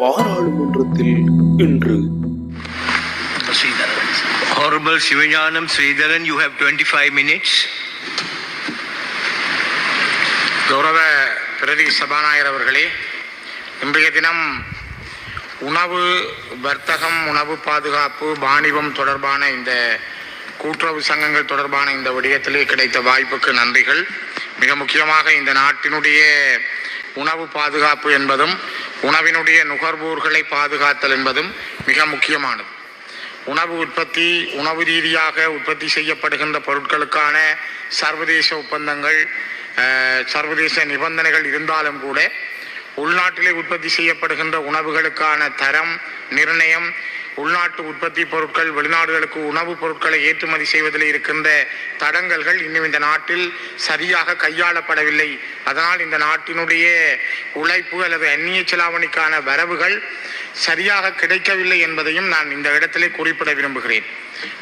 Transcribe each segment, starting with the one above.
பாராளுமன்றத்தில் இன்று Sridharan. Honorable Sivanyanam Sridharan, you have 25 minutes. கௌரவ பிரதி சபாநாயகர் அவர்களே இன்றைய தினம் உணவு வர்த்தகம் உணவு பாதுகாப்பு வாணிபம் தொடர்பான இந்த கூட்டுறவு சங்கங்கள் தொடர்பான இந்த விடயத்திலே கிடைத்த வாய்ப்புக்கு நன்றிகள் மிக முக்கியமாக இந்த நாட்டினுடைய உணவு பாதுகாப்பு என்பதும் உணவினுடைய நுகர்வோர்களை பாதுகாத்தல் என்பதும் மிக முக்கியமானது. உணவு உற்பத்தி உணவு ரீதியாக உற்பத்தி செய்யப்படுகின்ற பொருட்களுக்கான சர்வதேச ஒப்பந்தங்கள் சர்வதேச நிபந்தனைகள் இருந்தாலும் கூட உள்நாட்டிலே உற்பத்தி செய்யப்படுகின்ற உணவுகளுக்கான தரம் நிர்ணயம் உள்நாட்டு உற்பத்தி பொருட்கள் வெளிநாடுகளுக்கு உணவுப் பொருட்களை ஏற்றுமதி செய்வதில் இருக்கின்ற தடங்கல்கள் இன்னும் இந்த நாட்டில் சரியாக கையாளப்படவில்லை. அதனால் இந்த நாட்டினுடைய உழைப்பு அல்லது அந்நிய செலாவணிக்கான வரவுகள் சரியாக கிடைக்கவில்லை என்பதையும் நான் இந்த இடத்திலே குறிப்பிட விரும்புகிறேன்.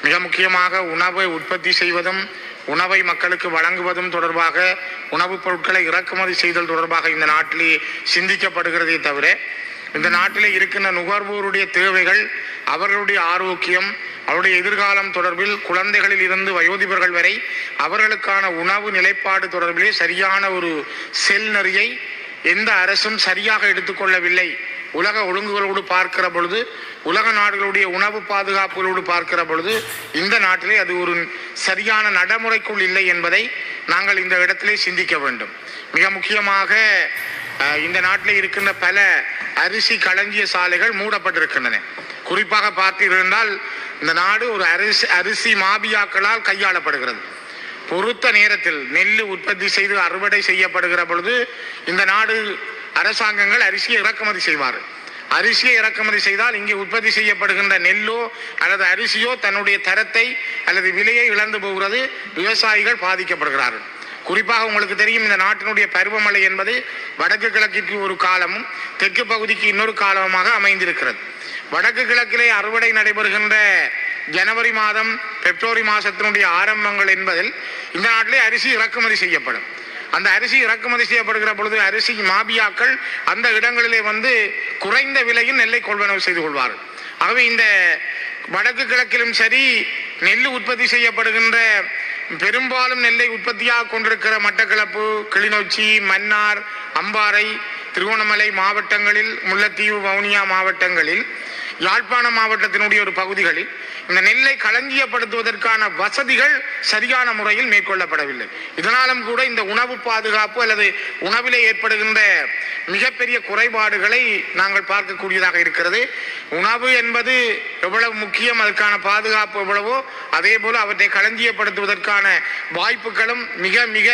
மிக முக்கியமாக உணவை உற்பத்தி செய்வதும் உணவை மக்களுக்கு வழங்குவதும் தொடர்பாக உணவுப் பொருட்களை இறக்குமதி செய்தல் தொடர்பாக இந்த நாட்டிலே சிந்திக்கப்படுகிறதே தவிர இந்த நாட்டிலே இருக்கின்ற நுகர்வோருடைய தேவைகள் அவர்களுடைய ஆரோக்கியம் அவருடைய எதிர்காலம் தொடர்பில் குழந்தைகளில் இருந்து வயோதிபர்கள் வரை அவர்களுக்கான உணவு நிலைப்பாடு தொடர்பிலே சரியான ஒரு செல் நெறியை எந்த அரசும் சரியாக எடுத்துக்கொள்ளவில்லை. உலக ஒழுங்குகளோடு பார்க்கிற பொழுது உலக நாடுகளுடைய உணவு பாதுகாப்புகளோடு பார்க்கிற பொழுது இந்த நாட்டிலே அது ஒரு சரியான நடைமுறைக்குள் இல்லை என்பதை நாங்கள் இந்த இடத்திலே சிந்திக்க வேண்டும். மிக முக்கியமாக இந்த நாட்டில் இருக்கின்ற பல அரிசி களஞ்சிய சாலைகள் மூடப்பட்டிருக்கின்றன. குறிப்பாக பார்த்தீர்கள் இந்த நாடு ஒரு அரிசி அரிசி மாபியாக்களால் கையாளப்படுகிறது. பொறுத்த நேரத்தில் நெல் உற்பத்தி செய்து அறுவடை செய்யப்படுகிற பொழுது இந்த நாடு அரசாங்கங்கள் அரிசியை இறக்குமதி செய்வார் அரிசியை இறக்குமதி செய்தால் இங்கே உற்பத்தி செய்யப்படுகின்ற நெல்லோ அல்லது அரிசியோ தன்னுடைய தரத்தை அல்லது விலையை இழந்து போகிறது விவசாயிகள் பாதிக்கப்படுகிறார்கள். குறிப்பாக உங்களுக்கு தெரியும் இந்த நாட்டினுடைய பருவமழை என்பது வடக்கு கிழக்கிற்கு ஒரு காலமும் தெற்கு பகுதிக்கு இன்னொரு காலமாக அமைந்திருக்கிறது. வடக்கு கிழக்கிலே அறுவடை நடைபெறுகின்ற ஜனவரி மாதம் பிப்ரவரி மாதத்தினுடைய ஆரம்பங்கள் என்பதில் இந்த நாட்டிலே அரிசி இறக்குமதி செய்யப்படும். அந்த அரிசி இறக்குமதி செய்யப்படுகிற பொழுது அரிசி மாபியாக்கள் அந்த இடங்களிலே வந்து குறைந்த விலையில் நெல்லை கொள்வனவு செய்து கொள்வார்கள். ஆகவே இந்த வடக்கு கிழக்கிலும் சரி நெல் உற்பத்தி செய்யப்படுகின்ற பெரும்பாலும் நெல்லை உற்பத்தியாக கொண்டிருக்கிற மட்டக்களப்பு கிளிநொச்சி மன்னார் அம்பாறை திருகோணமலை மாவட்டங்களில் முல்லைத்தீவு வவுனியா மாவட்டங்களில் யாழ்ப்பாண மாவட்டத்தினுடைய ஒரு பகுதிகளில் இந்த நெல்லை களஞ்சியப்படுத்துவதற்கான வசதிகள் சரியான முறையில் மேற்கொள்ளப்படவில்லை. இதனாலும் கூட இந்த உணவு பாதுகாப்பு அல்லது உணவிலே ஏற்படுகின்ற மிகப்பெரிய குறைபாடுகளை நாங்கள் பார்க்கக்கூடியதாக இருக்கிறது. உணவு என்பது எவ்வளவு முக்கியம் அதற்கான பாதுகாப்பு எவ்வளவோ அதே போல அவற்றை களஞ்சியப்படுத்துவதற்கான வாய்ப்புகளும் மிக மிக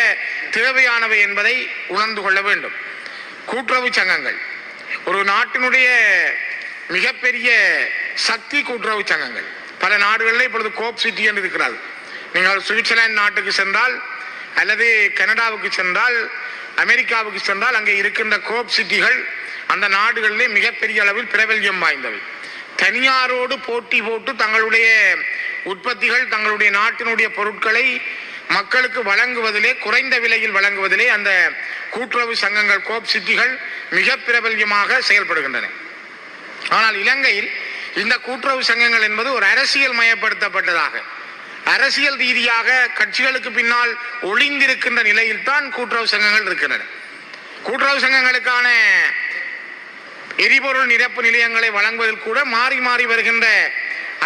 தேவையானவை என்பதை உணர்ந்து கொள்ள வேண்டும். கூட்டுறவு சங்கங்கள் ஒரு நாட்டினுடைய மிகப்பெரிய சக்தி கூட்டுறவு சங்கங்கள். பல நாடுகளில் இப்பொழுது கோப் சிட்டி என்று இருக்கிறது நீங்கள் சுவிட்சர்லாந்து நாட்டுக்கு சென்றால் அல்லது கனடாவுக்கு சென்றால் அமெரிக்காவுக்கு சென்றால் அங்கே இருக்கின்ற கோப் சிட்டிகள் அந்த நாடுகளிலே மிகப்பெரிய அளவில் பிரபல்யம் வாய்ந்தவை. தனியாரோடு போட்டி போட்டு தங்களுடைய உற்பத்திகள் தங்களுடைய நாட்டினுடைய பொருட்களை மக்களுக்கு வழங்குவதிலே குறைந்த விலையில் வழங்குவதிலே அந்த கூட்டுறவு சங்கங்கள் கோப் சிட்டிகள் மிக பிரபல்யமாக செயல்படுகின்றன. ஆனால் இலங்கையில் இந்த கூட்டுறவு சங்கங்கள் என்பது ஒரு அரசியல் மயப்படுத்தப்பட்டதாக. அரசியல் ரீதியாக கட்சிகளுக்கு பின்னால் ஒளிந்திருக்கின்ற நிலையில் தான் கூட்டுறவு சங்கங்கள் இருக்கின்றன. கூட்டுறவு சங்கங்களுக்கான எரிபொருள் நிரப்பு நிலையங்களை வழங்குவதில் கூட மாறி மாறி வருகின்ற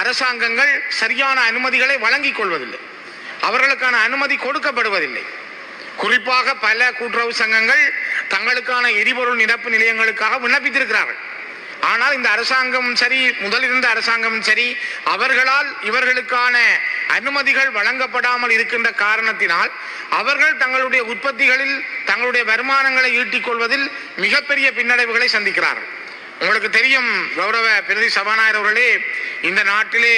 அரசாங்கங்கள் சரியான அனுமதிகளை வழங்கிக் கொள்வதில்லை. அவர்களுக்கான அனுமதி கொடுக்கப்படுவதில்லை. குறிப்பாக பல கூட்டுறவு சங்கங்கள் தங்களுக்கான எரிபொருள் நிரப்பு நிலையங்களுக்காக விண்ணப்பித்திருக்கிறார்கள். ஆனால் இந்த அரசாங்கம் சரி முதல் இருந்த அரசாங்கம் சரி அவர்களால் இவர்களுக்கான அனுமதிகள் வழங்கப்படாமல் இருக்கின்ற காரணத்தினால் அவர்கள் தங்களுடைய உற்பத்திகளில் தங்களுடைய வருமானங்களை ஈட்டிக் கொள்வதில் மிகப்பெரிய பின்னடைவுகளை சந்திக்கிறார்கள். உங்களுக்கு தெரியும் கௌரவ பிரதி சபாநாயகர் அவர்களே இந்த நாட்டிலே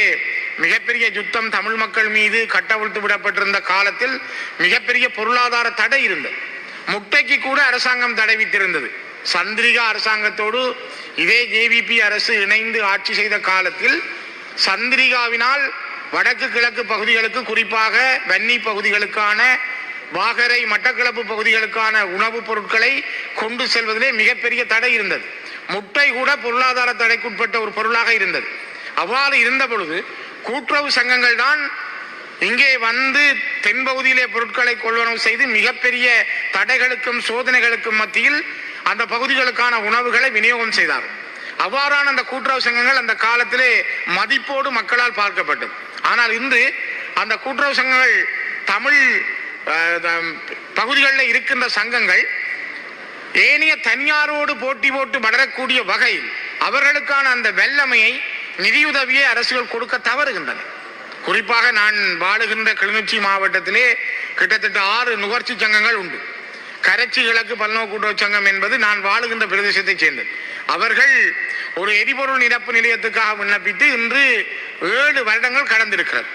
மிகப்பெரிய யுத்தம் தமிழ் மக்கள் மீது கட்டவிழ்த்து விடப்பட்டிருந்த காலத்தில் மிகப்பெரிய பொருளாதார தடை இருந்தது. முட்டைக்கு கூட அரசாங்கம் தடை வித்திருந்தது. சந்திரிகா அரசாங்கத்தோடு இதே ஜேவிபி அரசு இணைந்து ஆட்சி செய்த காலத்தில் சந்திரிகாவினால் வடக்கு கிழக்கு பகுதிகளுக்கு குறிப்பாக வன்னி பகுதிகளுக்கான வாகரை மட்டக்களப்பு பகுதிகளுக்கான உணவுப் பொருட்களை கொண்டு செல்வதிலே மிகப்பெரிய தடை இருந்தது. முட்டை கூட பொருளாதார தடைக்குட்பட்ட ஒரு பொருளாக இருந்தது. அவ்வாறு இருந்த பொழுது கூட்டுறவு சங்கங்கள் தான் இங்கே வந்து தென்பகுதியிலே பொருட்களை கொள்வனவு செய்து மிகப்பெரிய தடைகளுக்கும் சோதனைகளுக்கும் மத்தியில் அந்த பகுதிகளுக்கான உணவுகளை விநியோகம் செய்தார். அவ்வாறான அந்த கூட்டுறவு சங்கங்கள் அந்த காலத்திலே மதிப்போடு மக்களால் பார்க்கப்பட்டது. ஆனால் இன்று அந்த கூட்டுறவு சங்கங்கள் தமிழ் தம், பகுதிகளில் இருக்கின்ற சங்கங்கள் ஏனைய தனியாரோடு போட்டி போட்டு வளரக்கூடிய வகையில் அவர்களுக்கான அந்த வெள்ளமையை நிதியுதவியை அரசுகள் கொடுக்க தவறுகின்றன. குறிப்பாக நான் வாழுகின்ற கிளிநொச்சி மாவட்டத்திலே கிட்டத்தட்ட ஆறு நுகர்ச்சி சங்கங்கள் உண்டு. கரைச்சி கிழக்கு பல்நோக்கு கூட்டுறவு சங்கம் என்பது நான் வாழுகின்ற பிரதேசத்தைச் சேர்ந்தது. அவர்கள் ஒரு எரிபொருள் நிரப்பு நிலையத்துக்காக விண்ணப்பித்து இன்று ஏழு வருடங்கள் கடந்திருக்கிறது.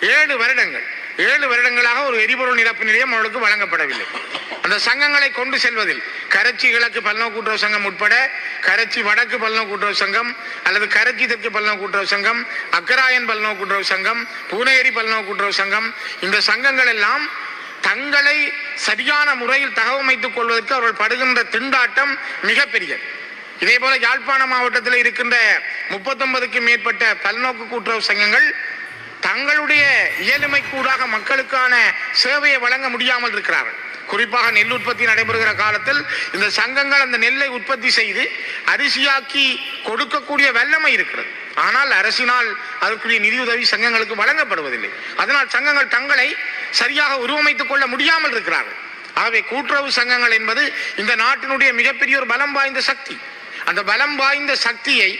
ஏழு வருடங்கள். ஏழு வருடங்களாக ஒரு எரிபொருள் நிரப்பு நிலையம் அவர்களுக்கு வழங்கப்படவில்லை. அந்த சங்கங்களை கொண்டு செல்வதில் கரைச்சி கிழக்கு பல்நோக்கூட்டுறவு சங்கம் உட்பட கரைச்சி வடக்கு பல்நோக்கூட்டுறவு சங்கம் அல்லது கரைச்சி தெற்கு பல்நோக்கூட்டுறவு சங்கம் அக்கராயன் பல்நோக்கூட்டுறவு சங்கம் பூனேரி பல்நோக்கூட்டுறவு சங்கம் இந்த சங்கங்கள் எல்லாம் தங்களை சரியான முறையில் தகவமைத்துக் கொள்வதற்கு அவர்கள் படுகின்ற திண்டாட்டம் மிகப்பெரியது. இதே போல யாழ்ப்பாண மாவட்டத்தில் இருக்கின்ற முப்பத்தொன்பதுக்கு மேற்பட்ட பல்நோக்கு கூட்டுறவு சங்கங்கள் தங்களுடைய இயலுமை கூடாக மக்களுக்கான சேவையை வழங்க முடியாமல் இருக்கிறார்கள். குறிப்பாக நெல் உற்பத்தி நடைபெறுகிற காலத்தில் இந்த சங்கங்கள் அந்த நெல்லை உற்பத்தி செய்து அரிசியாக்கி கொடுக்கக்கூடிய வல்லமை இருக்கிறது. ஆனால் அரசினால் அதற்குரிய நிதியுதவி சங்கங்களுக்கு வழங்கப்படுவதில்லை. அதனால் சங்கங்கள் தங்களை சரியாக உருவமைத்துக் கொள்ள முடியாமல் இருக்கிறார்கள். ஆகவே கூட்டுறவு சங்கங்கள் என்பது இந்த நாட்டினுடைய மிகப்பெரிய ஒரு பலம் வாய்ந்த சக்தி. அந்த பலம் வாய்ந்த சக்தியை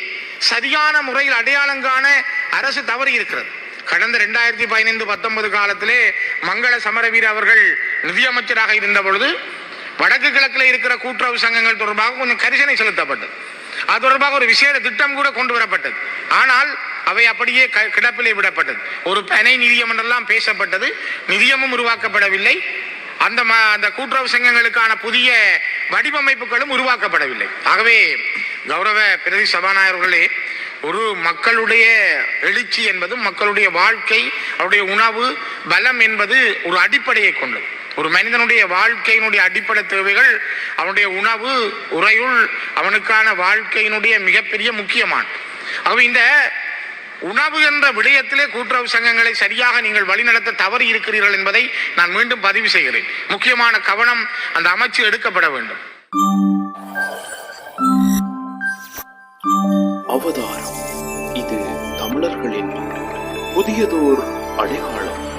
சரியான முறையில் அடையாளம் காண அரசு தவறி இருக்கிறது. கடந்த ரெண்டாயிரத்தி பதினைந்து பத்தொன்பது காலத்திலே மங்கள சமரவீர அவர்கள் நிதியமைச்சராக இருந்த பொழுது வடக்கு கிழக்கில் இருக்கிற கூட்டுறவு சங்கங்கள் தொடர்பாக கொஞ்சம் கரிசனை செலுத்தப்பட்டது. அது தொடர்பாக ஒரு விசேட திட்டம் கூட கொண்டு வரப்பட்டது. ஆனால் அவை அப்படியே க- கிடப்பிலே விடப்பட்டது. ஒரு பனை நிதியம் என்றெல்லாம் பேசப்பட்டது. நிதியமும் உருவாக்கப்படவில்லை. அந்த ம- அந்த கூட்டுறவு சங்கங்களுக்கான புதிய வடிவமைப்புகளும் உருவாக்கப்படவில்லை. ஆகவே கௌரவ பிரதி சபாநாயகர்களே ஒரு மக்களுடைய எழுச்சி என்பது மக்களுடைய வாழ்க்கை அவருடைய உணவு பலம் என்பது ஒரு அடிப்படையை கொண்டது. ஒரு மனிதனுடைய வாழ்க்கையினுடைய அடிப்படை தேவைகள் அவனுடைய உணவு உறையுள் அவனுக்கான வாழ்க்கையினுடைய மிகப்பெரிய முக்கியமான ஆகவே இந்த உணவு என்ற விடயத்திலே கூட்டுறவு சங்கங்களை சரியாக நீங்கள் வழிநடத்த தவறி இருக்கிறீர்கள் என்பதை நான் மீண்டும் பதிவு செய்கிறேன். முக்கியமான கவனம் அந்த அமைச்சு எடுக்கப்பட வேண்டும். அவதாரம் இது தமிழர்களின் புதியதோர் அடையாளம்.